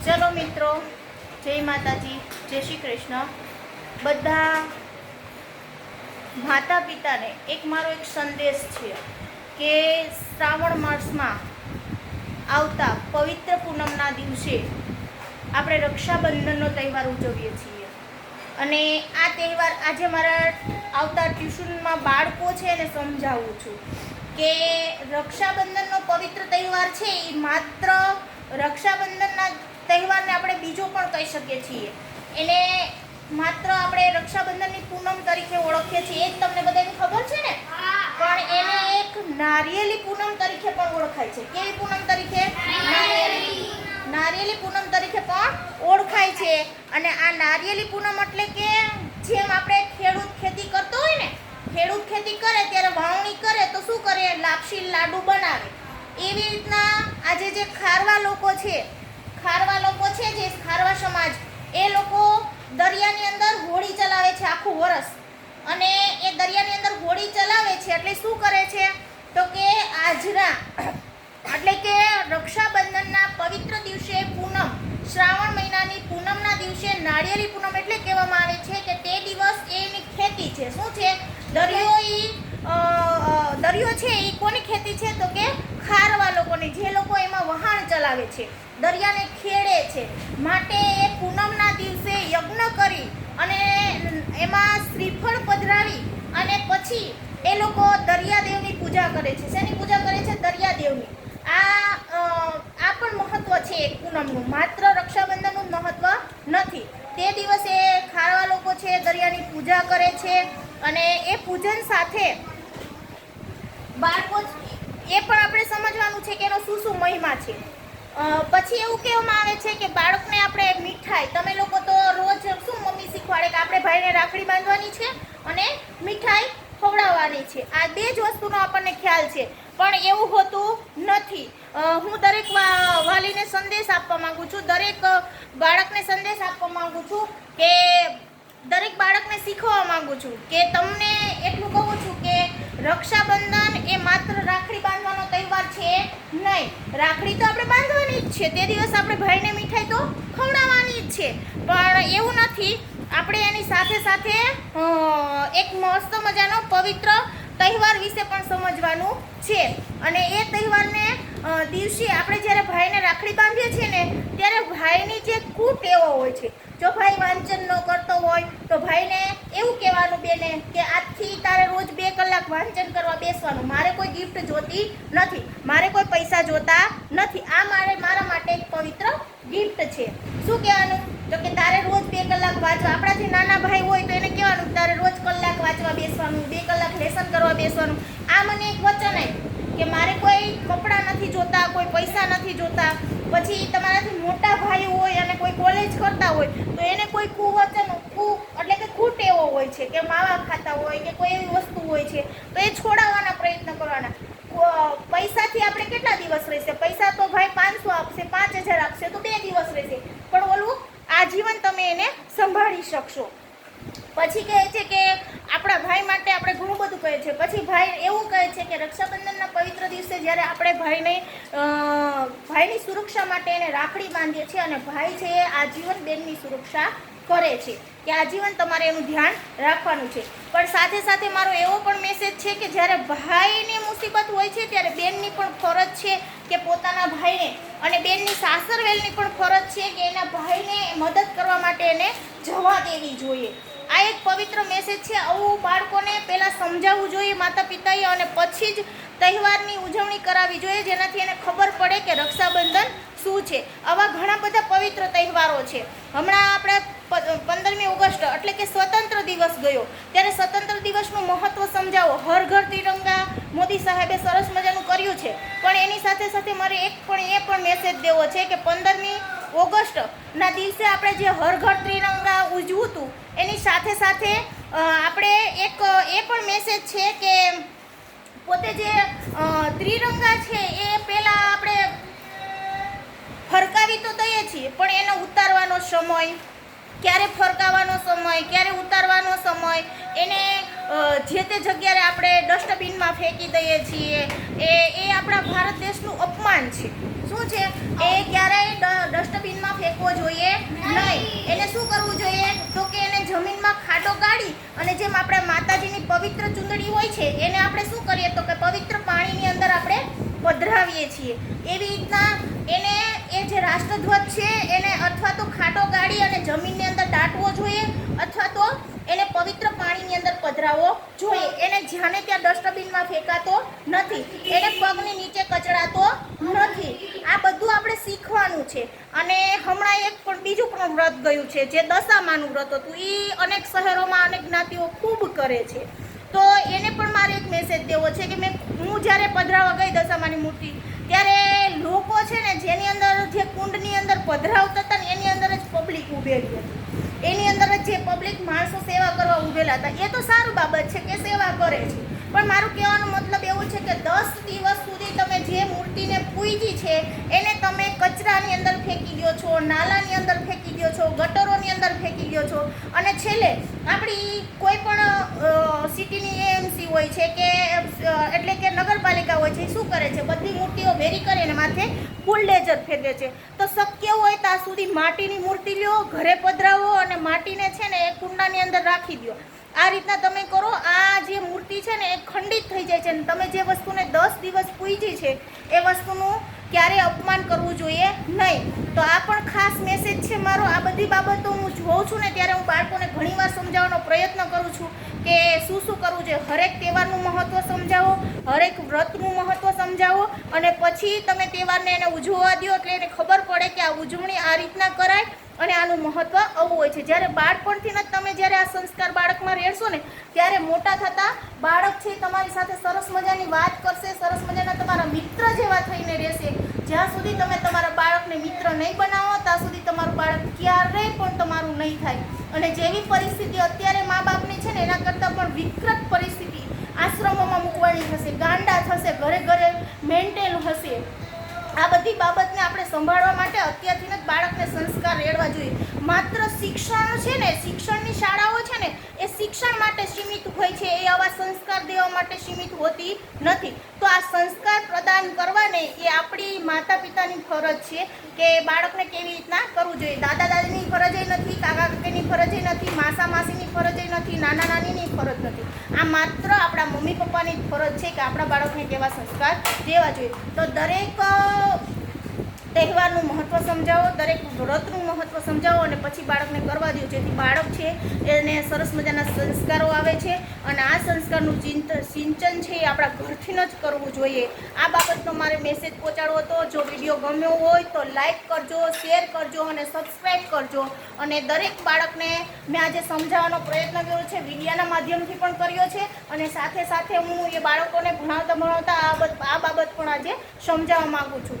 ચલો મિત્રો, જય માતાજી, જય શ્રી કૃષ્ણ. બધા માતા પિતાને એક મારો એક સંદેશ છે કે શ્રાવણ માસમાં આવતા પવિત્ર પૂનમના દિવસે આપણે રક્ષાબંધનનો તહેવાર ઉજવીએ છીએ. અને આ તહેવાર આજે મારા આવતા ટ્યુશનમાં બાળકો છે એને સમજાવું છું કે રક્ષાબંધનનો પવિત્ર તહેવાર છે એ માત્ર રક્ષાબંધનના તહેવારને આપણે બીજો પણ કહી શકીએ છીએ. એને માત્ર આપણે રક્ષાબંધનની પૂનમ તરીકે ઓળખીએ છીએ. એ જ તમને બધાને ખબર છે ને? પણ એને એક નારિયેલી પૂનમ તરીકે પણ ઓળખાય છે. કેવી પૂનમ તરીકે? નારિયેલી. પૂનમ તરીકે પણ ઓળખાય છે. અને આ નારિયેલી પૂનમ એટલે કે જેમ આપણે ખેડૂત ખેતી કરતો હોય ને ખેડૂત ખેતી કરે ત્યારે વાવણી કરે તો શું કરે? લાપસી લાડુ બનાવે. એવી રીતના આજે જે ખારવા લોકો છે ખારવા લોકો છે જે ખારવા સમાજ, એ લોકો દરિયાની અંદર હોળી ચલાવે છે આખું વરસ. અને એ દરિયાની અંદર હોળી ચલાવે છે એટલે શું કરે છે? તો કે આજરા એટલે કે રક્ષાબંધનના પવિત્ર દિવસે પૂનમ, શ્રાવણ મહિનાની પૂનમના દિવસે નાળિયેરી પૂનમ એટલે કહેવામાં આવે છે કે તે દિવસ એની ખેતી છે. શું છે? દરિયો દરિયો છે એ કોની ખેતી છે? તો કે ખારવા લોકોને, જે લોકો એમાં વહાણ ચલાવે છે, દરિયાને ખેડે છે, માટે એ પૂનમના દિવસે યજ્ઞ કરી અને એમાં શ્રીફળ પધરાવી અને પછી એ લોકો દરિયાદેવની પૂજા કરે છે. શેની પૂજા કરે છે? દરિયાદેવની. આ આ પણ મહત્વ છે એક પૂનમનું. માત્ર રક્ષાબંધનનું મહત્વ નથી. તે દિવસે ખારવા લોકો છે, દરિયાની પૂજા કરે છે અને એ પૂજન સાથે બાળકો એ પણ આપણે સમજવાનું છે કે એનો શું શું મહિમા છે. પછી એવું કહેવામાં આવે છે કે બાળકને આપણે મીઠાઈ, તમે લોકો તો રોજ શું મમ્મી શીખવાડે કે આપણે ભાઈને રાખડી બાંધવાની છે અને મીઠાઈ ખવડાવવાની છે. આ બે જ વસ્તુનો આપણને ખ્યાલ છે. પણ એવું હોતું નથી. હું દરેક વાલીને સંદેશ આપવા માગું છું. દરેક બાળકને સંદેશ આપવા માગું છું કે દરેક બાળકને શીખવવા માગું છું કે તમને એટલું કહું છું રક્ષાબંધન એ માત્ર રાખડી બાંધવાનો તહેવાર છે નહીં. રાખડી તો આપણે બાંધવાની જ છે. તે દિવસ આપણે ભાઈને મીઠાઈ તો ખવડાવવાની જ છે. પણ એવું નથી. આપણે એની સાથે સાથે એક મસ્ત મજાનો પવિત્ર તહેવાર વિશે પણ સમજવાનું છે. અને એ તહેવારને દિવસે આપણે જ્યારે ભાઈને રાખડી બાંધીએ છીએ ને, ત્યારે ભાઈની જે કુટેવો હોય છે. જો ભાઈ વાંચન ન કરતો હોય, તો ભાઈને એવું કહેવાનું બેને કે, આજથી તારે રોજ બે વાંચન કરવા બેસવાનું. મારે કોઈ ગિફ્ટ જોતી નથી. મારે કોઈ પૈસા જોતા નથી. આ મારે મારા માટે એક પવિત્ર ગિફ્ટ છે. શું કહેવાનું? તો કે તારે રોજ બે કલાક વાંચવા. આપણાથી નાના ભાઈ હોય તો એને કહેવાનું તારે રોજ કલાક વાંચવા બેસવાનું, બે કલાક લેસન કરવા બેસવાનું. આ મને એક વચન આપ્યું કે મારે કોઈ કપડાં નથી જોતા, કોઈ પૈસા નથી જોતા. પછી તમારાથી મોટા ભાઈ હોય અને કોઈ કોલેજ કરતા હોય, તો એને કોઈ કુવચન, કુ એટલે કે કુટેવો હોય છે કે માવા ખાતા હોય કે કોઈ એવી વસ્તુ હોય છે તો એ છોડાવવાના પ્રયત્ન કરવાના કો- પૈસાથી આપણે કેટલા દિવસ રહેશે પૈસા તો ભાઈ પાંચસો આપશે પાંચ હજાર આપશે તો બે દિવસ રહેશે પણ ઓલું આજીવન તમે એને સંભાળી શકશો પછી કહે છે કે આપણા ભાઈ માટે આપણે ઘણું બધું કહે છે. પછી ભાઈ એવું કહે છે કે રક્ષાબંધનના પવિત્ર દિવસે જ્યારે આપણે ભાઈને ભાઈની સુરક્ષા માટે એને રાખડી બાંધીએ છીએ અને ભાઈ છે એ આજીવન બેનની સુરક્ષા કરે છે. કે આજીવન તમારે એનું ધ્યાન રાખવાનું છે. પણ સાથે સાથે મારો એવો પણ મેસેજ છે કે જ્યારે ભાઈની મુસીબત હોય છે ત્યારે બેનની પણ ફરજ છે કે પોતાના ભાઈને અને બેનની સાસરવેલની પણ ફરજ છે કે એના ભાઈને મદદ કરવા માટે એને જવા દેવી જોઈએ. આ એક પવિત્ર મેસેજ છે. આવું બાળકોને પહેલાં સમજાવવું જોઈએ માતા પિતાએ અને પછી જ તહેવારની ઉજવણી કરાવવી જોઈએ, જેનાથી એને ખબર પડે કે રક્ષાબંધન શું છે. આવા ઘણા બધા પવિત્ર તહેવારો છે. હમણાં આપણે પંદરમી ઓગસ્ટ, એટલે કે સ્વતંત્ર દિવસ ગયો. ત્યારે સ્વતંત્ર દિવસનું મહત્ત્વ સમજાવો. હર ઘર તિરંગા મોદી સાહેબે સરસ મજાનું કર્યું છે. પણ એની સાથે સાથે મારે એક પણ, એ પણ મેસેજ દેવો છે કે પંદરમી ઓગસ્ટના દિવસે આપણે જે હર ઘર ત્રિરંગા ઉજવું હતું, એની સાથે સાથે આપણે એક, એ પણ મેસેજ છે કે પોતે જે ત્રિરંગા છે એ પહેલાં આપણે ફરકાવી તો દઈએ છીએ, પણ એનો ઉતારવાનો સમય, ક્યારે ફરકાવવાનો સમય, ક્યારે ઉતારવાનો સમય, એને જે તે જગ્યાએ આપણે ડસ્ટબિનમાં ફેંકી દઈએ છીએ, એ એ આપણા ભારત દેશનું અપમાન છે. શું છે? એ ક્યારેય ડસ્ટબિનમાં ફેંકવો જોઈએ નહીં. એને શું કરવું જોઈએ? તો કે એને જમીનમાં ખાડો ગાળી અને જેમ આપણે માતાજીની પવિત્ર ચૂંદડી હોય છે, એને આપણે શું કરીએ? તો કે પવિત્ર પાણીની અંદર આપણે પધરાવીએ છીએ. એવી રીતના એને, એ જે રાષ્ટ્રધ્વજ છે, એને અથવા તો ખાટો ગાળી અને જમીનની અંદર દાટવો જોઈએ, અથવા તો એને પવિત્ર પાણીની અંદર પધરાવો. જોઈએ, એને જ્યાંને ત્યાં ડસ્ટબિનમાં ફેંકાતો નથી. એને પગની નીચે કચડાતો નથી. આ બધું આપણે શીખવાનું છે. અને હમણાં એક પણ બીજું પણ વ્રત ગયું છે, જે દશામાનું વ્રત હતું. એ અનેક શહેરોમાં અનેક જ્ઞાતિઓ ખૂબ કરે છે. તો એને પણ મારે એક મેસેજ દેવો છે કે મેં હું જ્યારે પધરાવા ગઈ દશામાની મૂર્તિ, ત્યારે લોકો છે ને જેની અંદર જે કુંડની અંદર પધરાવતા હતા ને એની અંદર જ પબ્લિક ઉભેલી હતી. એની અંદર જે પબ્લિક માણસો સેવા કરવા ઉભેલા હતા, એ તો સારું બાબત છે કે સેવા કરે છે. પણ મારું કહેવાનો મતલબ એવું છે કે દસ દિવસ સુધી તમે જે મૂર્તિને પૂજી છે, એને તમે કચરાની અંદર ફેંકી દો છો, નાલાની અંદર ફેંકી દો છો, ગટરોની અંદર ફેંકી દો છો. અને છેલ્લે, આપણી કોઈ પણ સિટીની એએમસી હોય છે કે એટલે કે નગરપાલિકા હોય છે શું કરે છે? બધી મૂર્તિઓ ભેરી કરીને માથે ફૂલ ડેજર ફેરવે છે. તો શક્ય હોય ત્યાં સુધી માટીની મૂર્તિ લ્યો, ઘરે પધરાવો અને માટીને છે ને એ કુંડાની અંદર રાખી દો આ રીતના તમે કરો, આ જે મૂર્તિ છે ને એ ખંડિત થઈ જાય છે અને તમે જે વસ્તુને દસ દિવસ પૂજી છે, એ વસ્તુનું ક્યારેય અપમાન કરવું જોઈએ નહીં. તો આ પણ ખાસ મેસેજ છે મારો. આ બધી બાબતો હું જોઉં છું ને ત્યારે હું બાળકોને ઘણીવાર સમજાવવાનો પ્રયત્ન કરું છું કે શું શું કરવું જોઈએ. હરેક તહેવારનું મહત્ત્વ સમજાવો, હરેક વ્રતનું મહત્ત્વ સમજાવો અને પછી તમે તહેવારને એને ઉજવવા દો એટલે એને ખબર પડે કે આ ઉજવણી આ રીતના કરાય. અને આનું મહત્ત્વ આવું હોય છે. જ્યારે બાળપણથી જ તમે જ્યારે આ સંસ્કાર બાળકમાં રહેશો ને, ત્યારે મોટા થતાં બાળક છે તમારી સાથે સરસ મજાની વાત કરશે, સરસ મજાના તમારા મિત્ર જેવા થઈને રહેશે. જ્યાં સુધી તમે તમારા બાળકને મિત્ર નહીં બનાવો, ત્યાં સુધી તમારું બાળક ક્યારેય પણ તમારું નહીં થાય. અને જેવી પરિસ્થિતિ અત્યારે મા બાપની છે ને, એના કરતાં પણ વિકૃત પરિસ્થિતિ આશ્રમોમાં મૂકવાની થશે, ગાંડા થશે, ઘરે ઘરે મેન્ટેલ હશે. આ બધી બાબતને આપણે સંભાળવા માટે અત્યારથી જ બાળકને સંસ્કાર રેડવા જોઈએ. માત્ર શિક્ષણ છે ને, શિક્ષણની શાળાઓ છે ને, એ શિક્ષણ માટે સીમિત હોય છે. એ આવા સંસ્કાર દેવા માટે સીમિત હોતી નથી. તો આ સંસ્કાર પ્રદાન કરવાને એ આપણી માતા પિતાની ફરજ છે કે બાળકને કેવી રીતના કરવું જોઈએ. દાદા દાદીની ફરજ એ નથી, કાકા કાકીની ફરજ નથી, માસા માસીની ફરજ નથી, નાના નાનીની ફરજ નથી. આ માત્ર આપણા મમ્મી પપ્પાની ફરજ છે કે આપણા બાળકને કેવા સંસ્કાર દેવા જોઈએ. તો દરેક તહેવારનું મહત્ત્વ સમજાવો, દરેક વ્રતનું મહત્ત્વ સમજાવો અને પછી બાળકને કરવા દો જેથી બાળક છે એને સરસ મજાના સંસ્કારો આવે છે અને આ સંસ્કારનું ચિંત, સિંચન છે એ આપણા ઘરથી જ કરવું જોઈએ. આ બાબતનો મારે મેસેજ પહોંચાડવો હતો. જો વીડિયો ગમ્યો હોય તો લાઈક કરજો શેર કરજો અને સબસ્ક્રાઈબ કરજો. અને દરેક બાળકને મેં આજે સમજાવવાનો પ્રયત્ન કર્યો છે વિડીયાના માધ્યમથી પણ કર્યો છે અને સાથે સાથે હું એ બાળકોને ભણાવતા ભણાવતા આ બાબત આ બાબત પણ આજે સમજાવવા માગું છું.